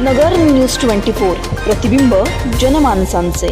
नगर news twenty four प्रतिबिंब जनमानसांचे.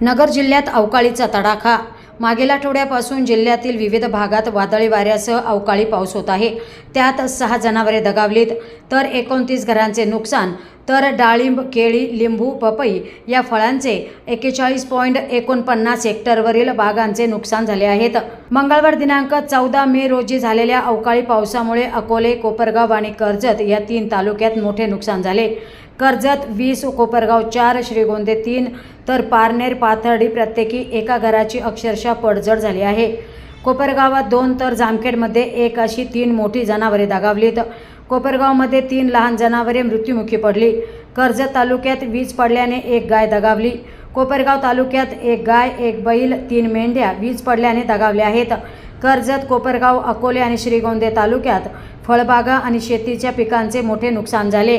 नगर जिल्ह्यात अवकाळीचा तडाखा मागील आठवड्यापासून जिल्ह्यातील विविध भागात वादळी वाऱ्यासह अवकाळी पाऊस होत आहे. त्यात सहा जनावरे दगावलीत. तर एकोणतीस घरांचे नुकसान. तर डाळिंब केळी लिंबू पपई या फळांचे एकेचाळीस पॉईंट एकोणपन्नास हेक्टरवरील बागांचे नुकसान झाले आहेत. मंगळवार दिनांक चौदा मे रोजी झालेल्या अवकाळी पावसामुळे अकोले कोपरगाव आणि कर्जत या तीन तालुक्यात मोठे नुकसान झाले. कर्जत वीस कोपरगाव चार श्रीगोंदे तीन तर पारनेर पाथर्डी प्रत्येकी एका घराची अक्षरशः पडझड झाली आहे. कोपरगावात दोन तर जामखेडमध्ये एक अशी तीन मोठी जनावरे दगावलीत. कोपरगावमध्ये तीन लहान जनावरे मृत्युमुखी पडली. कर्जत तालुक्यात वीज पडल्याने एक गाय दगावली. कोपरगाव तालुक्यात एक गाय एक बैल तीन मेंढ्या वीज पडल्याने दगावल्या आहेत. कर्जत कोपरगाव अकोले आणि श्रीगोंदे तालुक्यात फळबागा आणि शेतीच्या पिकांचे मोठे नुकसान झाले.